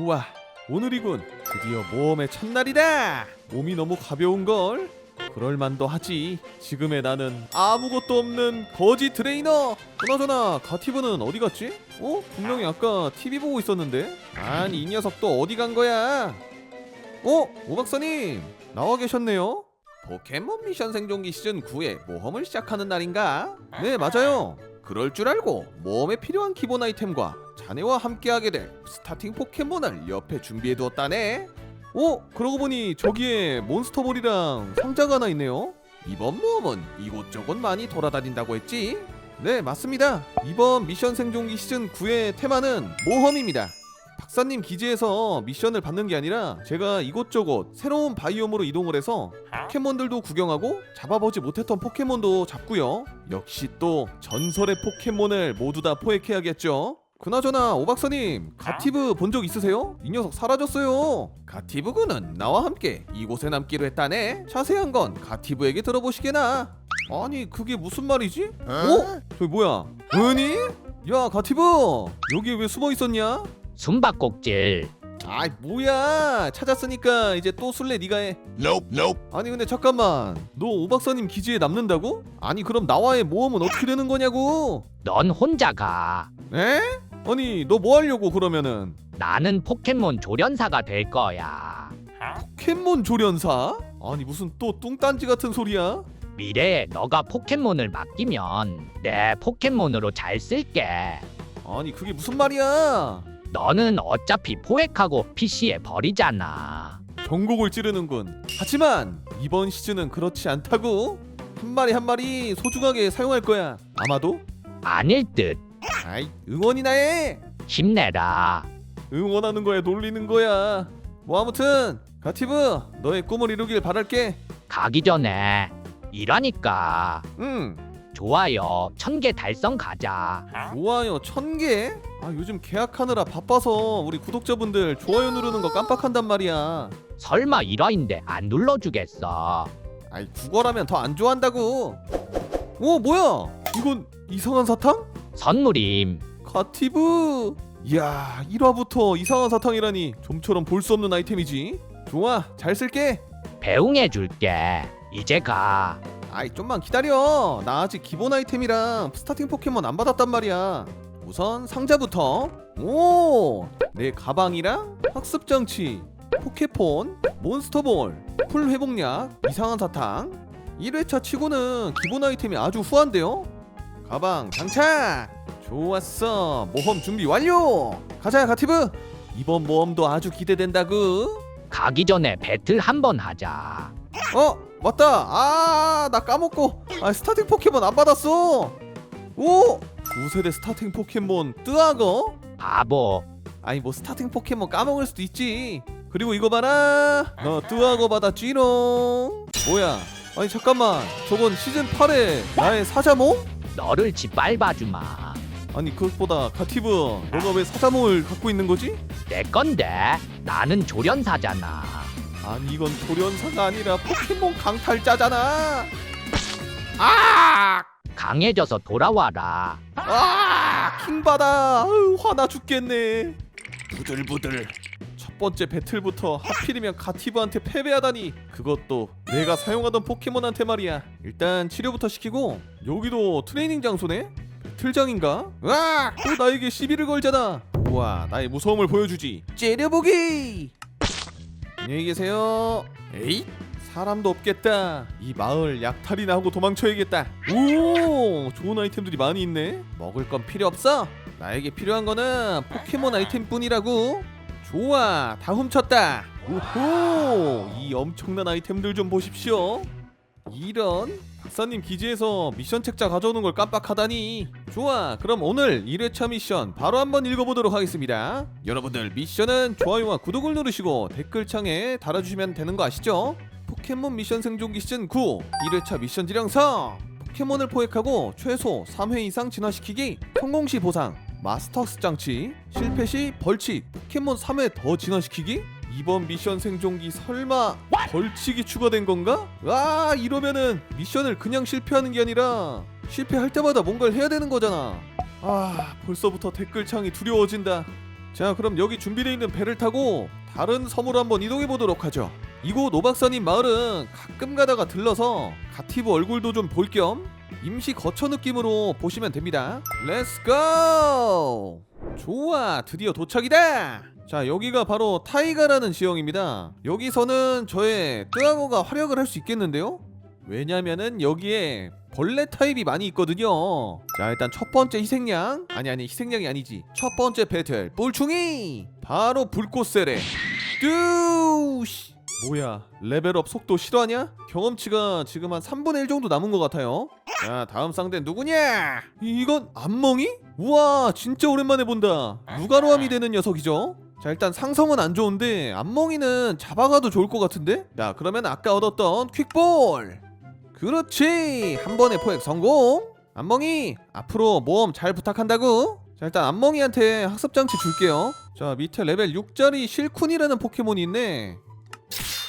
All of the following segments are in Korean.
좋아 오늘이군 드디어 모험의 첫날이다 몸이 너무 가벼운걸 그럴만도 하지 지금의 나는 아무것도 없는 거지 트레이너 그나저나 가티브는 어디 갔지? 어? 분명히 아까 TV 보고 있었는데 아니 이 녀석 또 어디 간 거야? 어? 오박사님 나와 계셨네요 포켓몬 미션 생존기 시즌 9의 모험을 시작하는 날인가? 네 맞아요 그럴 줄 알고 모험에 필요한 기본 아이템과 자네와 함께하게 될 스타팅 포켓몬을 옆에 준비해두었다네 어? 그러고 보니 저기에 몬스터볼이랑 상자가 하나 있네요 이번 모험은 이곳저곳 많이 돌아다닌다고 했지? 네 맞습니다 이번 미션 생존기 시즌 9의 테마는 모험입니다 박사님 기지에서 미션을 받는 게 아니라 제가 이곳저곳 새로운 바이옴으로 이동을 해서 포켓몬들도 구경하고 잡아보지 못했던 포켓몬도 잡고요. 역시 또 전설의 포켓몬을 모두 다 포획해야겠죠. 그나저나 오박사님 가티브 본 적 있으세요? 이 녀석 사라졌어요. 가티브군은 나와 함께 이곳에 남기로 했다네. 자세한 건 가티브에게 들어보시게나. 아니 그게 무슨 말이지? 어? 저기 뭐야? 은이? 야 가티브 여기 왜 숨어 있었냐? 숨바꼭질 아이 뭐야 찾았으니까 이제 또 술래 네가 해 Nope, nope. 아니 근데 잠깐만 너 오박사님 기지에 남는다고? 아니 그럼 나와의 모험은 어떻게 되는 거냐고 넌 혼자 가 에? 아니 너 뭐 하려고 그러면은? 나는 포켓몬 조련사가 될 거야. 포켓몬 조련사? 아니 무슨 또 뚱딴지 같은 소리야? 미래에 너가 포켓몬을 맡기면 내 포켓몬으로 잘 쓸게. 아니 그게 무슨 말이야? 너는 어차피 포획하고 PC에 버리잖아. 전곡을 찌르는군. 하지만 이번 시즌은 그렇지 않다고? 한 마리 한 마리 소중하게 사용할 거야. 아마도? 아닐 듯 아이 응원이나 해. 힘내라. 응원하는 거야 놀리는 거야. 뭐 아무튼 가티브 너의 꿈을 이루길 바랄게. 가기 전에 일하니까. 응. 좋아요. 천 개 달성 가자. 좋아요. 천개? 아 요즘 계약하느라 바빠서 우리 구독자분들 좋아요 누르는 거 깜빡한단 말이야. 설마 일화인데 안 눌러주겠어? 아이 구걸하면 더 안 좋아한다고. 오 뭐야? 이건 이상한 사탕? 선물임. 가티브. 이야 1화부터 이상한 사탕이라니 좀처럼 볼 수 없는 아이템이지. 좋아 잘 쓸게. 배웅해줄게. 이제 가. 아이 좀만 기다려. 나 아직 기본 아이템이랑 스타팅 포켓몬 안 받았단 말이야. 우선 상자부터. 오내 가방이랑 학습 장치 포켓폰 몬스터볼 풀 회복약 이상한 사탕. 1회차 치고는 기본 아이템이 아주 후한데요 가방 장착. 좋았어. 모험 준비 완료. 가자 가티브. 이번 모험도 아주 기대된다구. 가기 전에 배틀 한번 하자. 어 맞다. 아 나 까먹고. 아 스타팅 포켓몬 안 받았어. 오 9세대 스타팅 포켓몬 뜨악어? 바보. 아니 뭐 스타팅 포켓몬 까먹을 수도 있지. 그리고 이거 봐라. 너 뜨악어 받았지롱. 뭐야? 아니 잠깐만. 저건 시즌 8의 나의 사자몽? 너를 짓밟아주마. 아니 그것보다 가티브 너가 왜 사자몽을 갖고 있는 거지? 내 건데 나는 조련사잖아. 아니 이건 조련사가 아니라 포켓몬 강탈자잖아. 아! 강해져서 돌아와라. 아! 킹받아. 아유, 화나 죽겠네. 부들부들. 첫 번째 배틀부터 하필이면 가티브한테 패배하다니. 그것도 내가 사용하던 포켓몬한테 말이야. 일단 치료부터 시키고 여기도 트레이닝 장소네? 배틀장인가? 와! 또 나에게 시비를 걸잖아. 우와 나의 무서움을 보여주지. 째려보기! 안녕히 계세요. 에잇 사람도 없겠다. 이 마을 약탈이나 하고 도망쳐야겠다. 오 좋은 아이템들이 많이 있네. 먹을 건 필요 없어. 나에게 필요한 거는 포켓몬 아이템뿐이라고 좋아 다 훔쳤다. 오호 이 엄청난 아이템들 좀 보십시오. 이런 박사님 기지에서 미션 책자 가져오는 걸 깜빡하다니. 좋아 그럼 오늘 1회차 미션 바로 한번 읽어보도록 하겠습니다. 여러분들 미션은 좋아요와 구독을 누르시고 댓글창에 달아주시면 되는 거 아시죠? 포켓몬 미션 생존기 시즌 9 1회차 미션 지령서 포켓몬을 포획하고 최소 3회 이상 진화시키기 성공 시 보상 마스터스 장치 실패 시 벌칙. 포켓몬 3회 더 진화시키기? 이번 미션 생존기 설마 벌칙이 추가된 건가? 와 이러면은 미션을 그냥 실패하는 게 아니라 실패할 때마다 뭔가를 해야 되는 거잖아. 아 벌써부터 댓글창이 두려워진다. 자 그럼 여기 준비되어 있는 배를 타고 다른 섬으로 한번 이동해 보도록 하죠. 이곳 오박사님 마을은 가끔 가다가 들러서 가티브 얼굴도 좀 볼 겸 임시 거처 느낌으로 보시면 됩니다. 렛츠고 좋아 드디어 도착이다! 자 여기가 바로 타이가라는 지형입니다. 여기서는 저의 뜨아거가 활약을 할 수 있겠는데요? 왜냐면은 여기에 벌레 타입이 많이 있거든요. 자 일단 첫 번째 희생양. 아니 아니 희생양이 아니지. 첫 번째 배틀 뿔충이! 바로 불꽃세례 뚜우씨 뭐야 레벨업 속도 실화냐? 경험치가 지금 한 3분의 1 정도 남은 것 같아요 자 다음 상대 누구냐? 이건 안멍이? 우와 진짜 오랜만에 본다 누가로함이 되는 녀석이죠 자 일단 상성은 안 좋은데 안멍이는 잡아가도 좋을 것 같은데? 자 그러면 아까 얻었던 퀵볼 그렇지 한 번에 포획 성공 안멍이 앞으로 모험 잘 부탁한다고 자 일단 안멍이한테 학습장치 줄게요 자 밑에 레벨 6짜리 실쿤이라는 포켓몬이 있네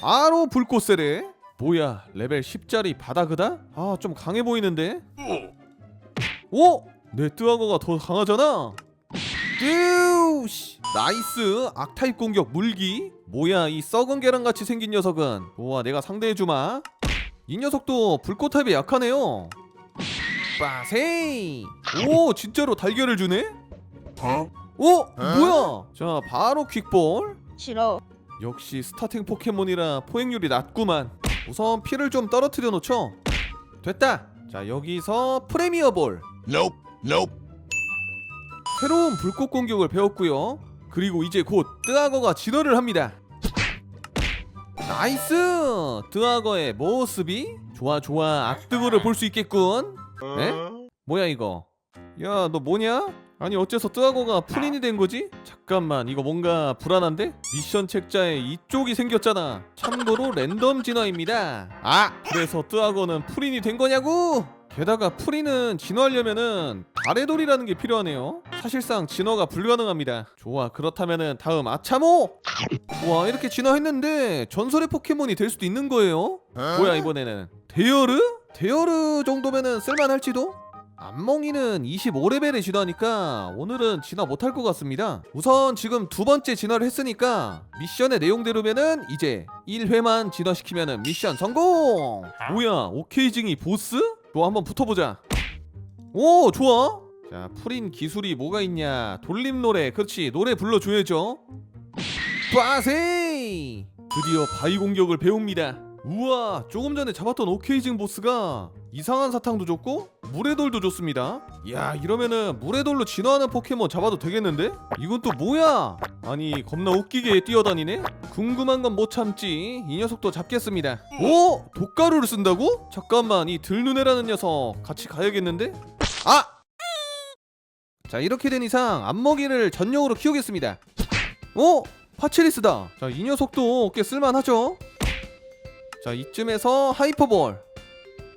바로 불꽃세례? 뭐야 레벨 10짜리 바다그다? 아 좀 강해 보이는데? 오! 내 뜨아거가 더 강하잖아. 뚜우씨. 나이스. 악타입 공격 물기. 뭐야 이 썩은 계란같이 생긴 녀석은. 우와 내가 상대해주마. 이 녀석도 불꽃 타입에 약하네요. 빠세이. 오 진짜로 달걀을 주네? 오 뭐야? 자 바로 퀵볼. 싫어. 역시 스타팅 포켓몬이라 포획률이 낮구만. 우선 피를 좀 떨어뜨려 놓죠. 됐다. 자 여기서 프레미어 볼. Nope. Nope. 새로운 불꽃 공격을 배웠고요. 그리고 이제 곧 뜨아거가 진화를 합니다. 나이스! 뜨아거의 모습이? 좋아 좋아. 악뜨거를 볼 수 있겠군. 에? 뭐야 이거? 야 너 뭐냐? 아니 어째서 뜨아거가 풀인이 된 거지? 잠깐만 이거 뭔가 불안한데? 미션 책자에 이쪽이 생겼잖아 참고로 랜덤 진화입니다 아 그래서 뜨아거는 풀인이 된 거냐고? 게다가 풀인은 진화하려면은 달의 돌이라는 게 필요하네요 사실상 진화가 불가능합니다 좋아 그렇다면은 다음 아차모 와 이렇게 진화했는데 전설의 포켓몬이 될 수도 있는 거예요 뭐야 이번에는 데어르? 데어르 정도면은 쓸만할지도? 안몽이는 25레벨에 진화하니까 오늘은 진화 못할 것 같습니다. 우선 지금 두 번째 진화를 했으니까 미션의 내용대로면은 이제 1회만 진화시키면은 미션 성공! 뭐야 오케이징이 보스? 너 한번 붙어보자. 오 좋아. 자 풀인 기술이 뭐가 있냐? 돌림 노래. 그렇지 노래 불러줘야죠. 빠세이! 드디어 바위 공격을 배웁니다 우와 조금 전에 잡았던 오케이징 보스가 이상한 사탕도 줬고 물의 돌도 줬습니다 야 이러면은 물의 돌로 진화하는 포켓몬 잡아도 되겠는데? 이건 또 뭐야 아니 겁나 웃기게 뛰어다니네 궁금한 건 못 참지 이 녀석도 잡겠습니다 오 독가루를 쓴다고? 잠깐만 이 들눈애라는 녀석 같이 가야겠는데? 아! 자 이렇게 된 이상 안먹이를 전용으로 키우겠습니다 오! 파치리스다 자 이 녀석도 꽤 쓸만하죠 자 이쯤에서 하이퍼볼.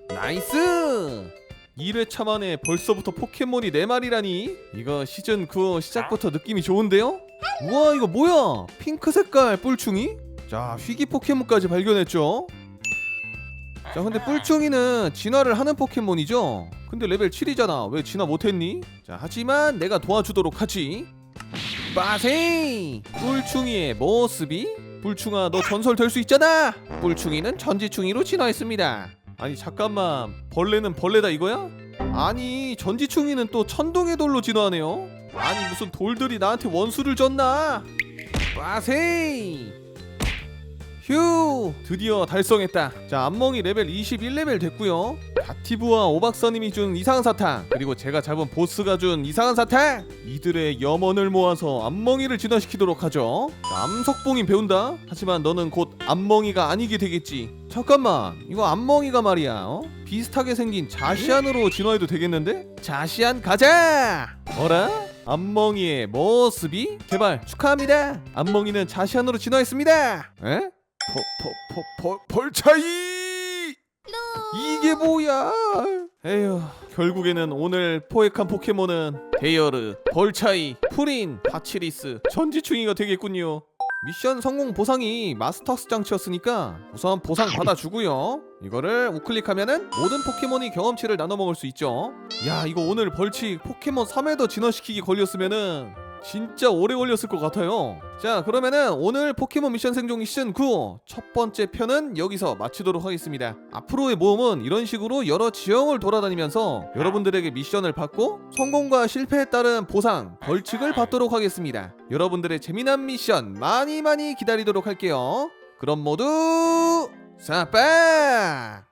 나이스! 1회차 만에 벌써부터 포켓몬이 4마리라니? 이거 시즌 9 시작부터 느낌이 좋은데요? 우와 이거 뭐야? 핑크 색깔 뿔충이? 자 휘기 포켓몬까지 발견했죠? 자 근데 뿔충이는 진화를 하는 포켓몬이죠? 근데 레벨 7이잖아. 왜 진화 못했니? 자 하지만 내가 도와주도록 하지. 빠세이! 뿔충이의 모습이 뿔충아 너 전설 될 수 있잖아! 뿔충이는 전지충이로 진화했습니다. 아니 잠깐만. 벌레는 벌레다 이거야? 아니 전지충이는 또 천둥의 돌로 진화하네요. 아니 무슨 돌들이 나한테 원수를 줬나? 빠세이 휴 드디어 달성했다. 자 안멍이 레벨 21레벨 됐고요. 가티브와 오박사님이 준 이상한 사탕 그리고 제가 잡은 보스가 준 이상한 사탕. 이들의 염원을 모아서 안멍이를 진화시키도록 하죠. 자, 암석봉인 배운다. 하지만 너는 곧 안멍이가 아니게 되겠지. 잠깐만 이거 안멍이가 말이야 어? 비슷하게 생긴 자시안으로 진화해도 되겠는데? 자시안 가자! 어라? 안멍이의 모습이? 개발 축하합니다. 안멍이는 자시안으로 진화했습니다. 에? 포포포포 벌차이! 이게 뭐야? 에휴 결국에는 오늘 포획한 포켓몬은 데이어르, 벌차이, 프린, 파치리스, 전지충이가 되겠군요. 미션 성공 보상이 마스터스 장치였으니까 우선 보상 받아주고요. 이거를 우클릭하면은 모든 포켓몬이 경험치를 나눠 먹을 수 있죠. 야 이거 오늘 벌칙 포켓몬 3회 더 진화시키기 걸렸으면은 진짜 오래 걸렸을 것 같아요. 자, 그러면은 오늘 포켓몬 미션 생존기 시즌 9 첫 번째 편은 여기서 마치도록 하겠습니다. 앞으로의 모험은 이런 식으로 여러 지형을 돌아다니면서 여러분들에게 미션을 받고 성공과 실패에 따른 보상, 벌칙을 받도록 하겠습니다. 여러분들의 재미난 미션 많이 많이 기다리도록 할게요. 그럼 모두 사빠!